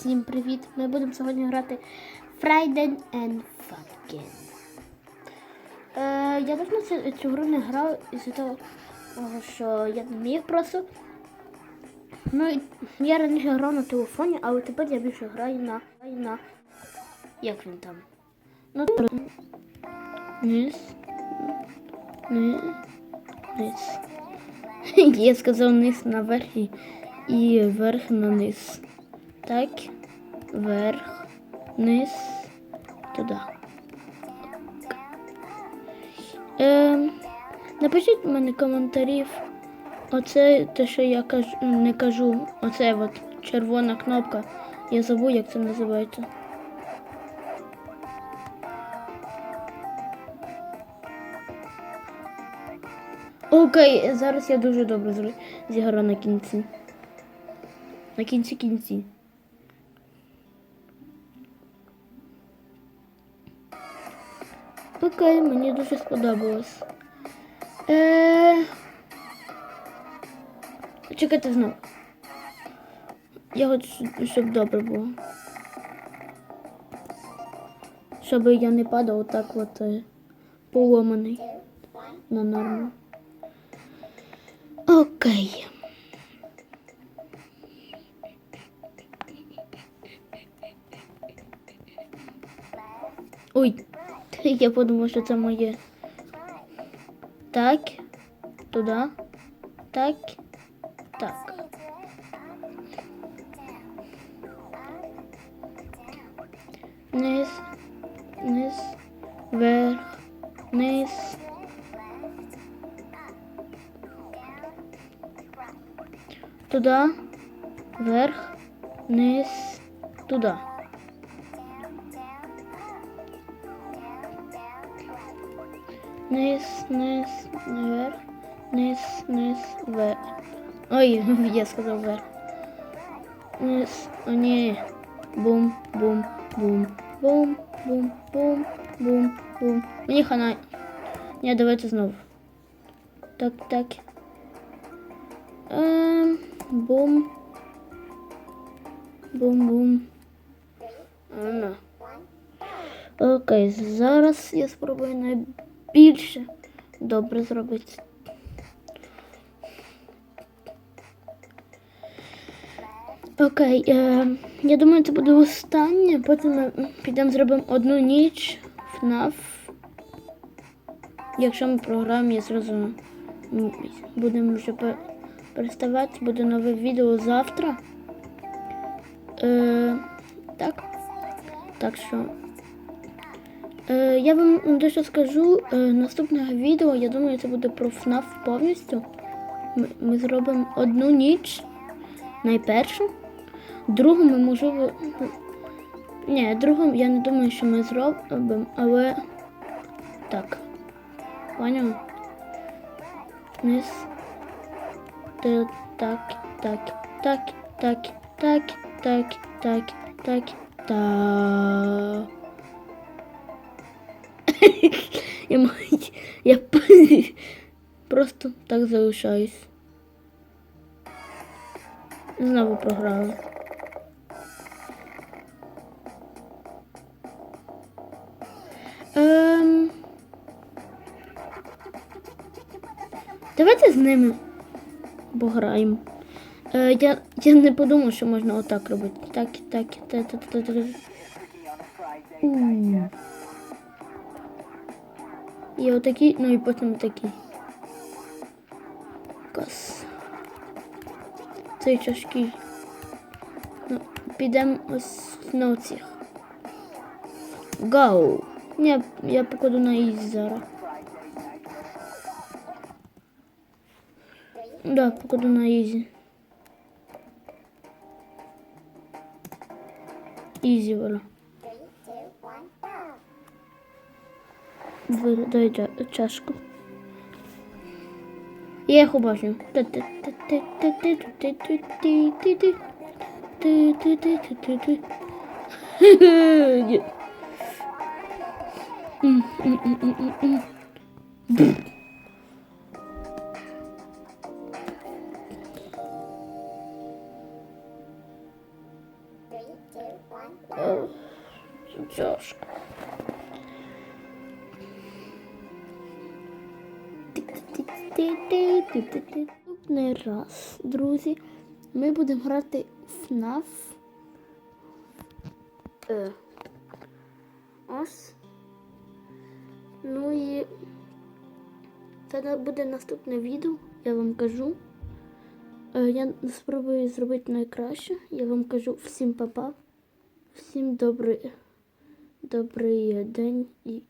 Всім привіт! Ми будемо сьогодні грати Friday and Funkin. Е, я давно цю, цю гру не грав із-за того, що я не міг просто. Ну, і я раніше грав на телефоні, але тепер я більше граю на. на як він там? Ну. Низ. Низ. Я сказав низ наверх і, вверх на низ. Так, вверх, низ, туди. Ем, напишіть мені коментарів. Оце те, що я кажу, не кажу. Оце от червона кнопка. Я забув, як це називається. Окей, зараз я дуже добре зіграю на кінці. На кінці кінці. Окей, мені дуже сподобалось. Е... Чекайте знову. Я хочу, щоб добре було. Щоб я не падав так от е, поломаний на норму. Окей. Ой, я подумав, що це моє. Так, туди, так, так. Низ, низ, вверх, низ. Туда, вверх, низ, туда. Низ, низ, вверх, низ, низ, вверх. Ой, я сказав вверх. Низ, о ні. Бум, бум, бум, бум, бум, бум, бум, бум. Мені хана. Ні, давайте знову. Так, так. Ем, бум. Бум-бум. Ана. Окей, зараз я спробую найбільше добре зробити. Окей, е, я думаю, це буде останнє. Потім ми підемо зробимо одну ніч FNAF. Якщо ми програємо, я зразу будемо вже переставати. Буде нове відео завтра. Е, так. Так що. Е, я вам дещо скажу. Е, наступного відео, я думаю, це буде про FNAF повністю. Ми, зробимо одну ніч. Найпершу. Другу ми можливо. Ні, другу я не думаю, що ми зробимо, але. Так. Поняв? Низ. Та- Так, так, так, так, так, так, так, так, та. Я. Я просто так залишаюсь. Знову програла. Ем... Давайте з ними пограємо. Е, я, я не подумав, що можна отак робити. Так, так, так, так, так, так. І отакий, ну і потім такий. Кас. Цей тяжкий. Ну, підемо ось на оцих. Гоу. Ні, я покладу на ізі зараз. Да, покладу на ізі. Ізі, воля. дойде чашку. Я їх обожнюю. Чашка. Наступний раз, друзі, ми будемо грати FNAF. Е. Ось. Ну і це буде наступне відео, я вам кажу. Е, Я спробую зробити найкраще. Я вам кажу всім па-па. Всім добрий, добрий день і.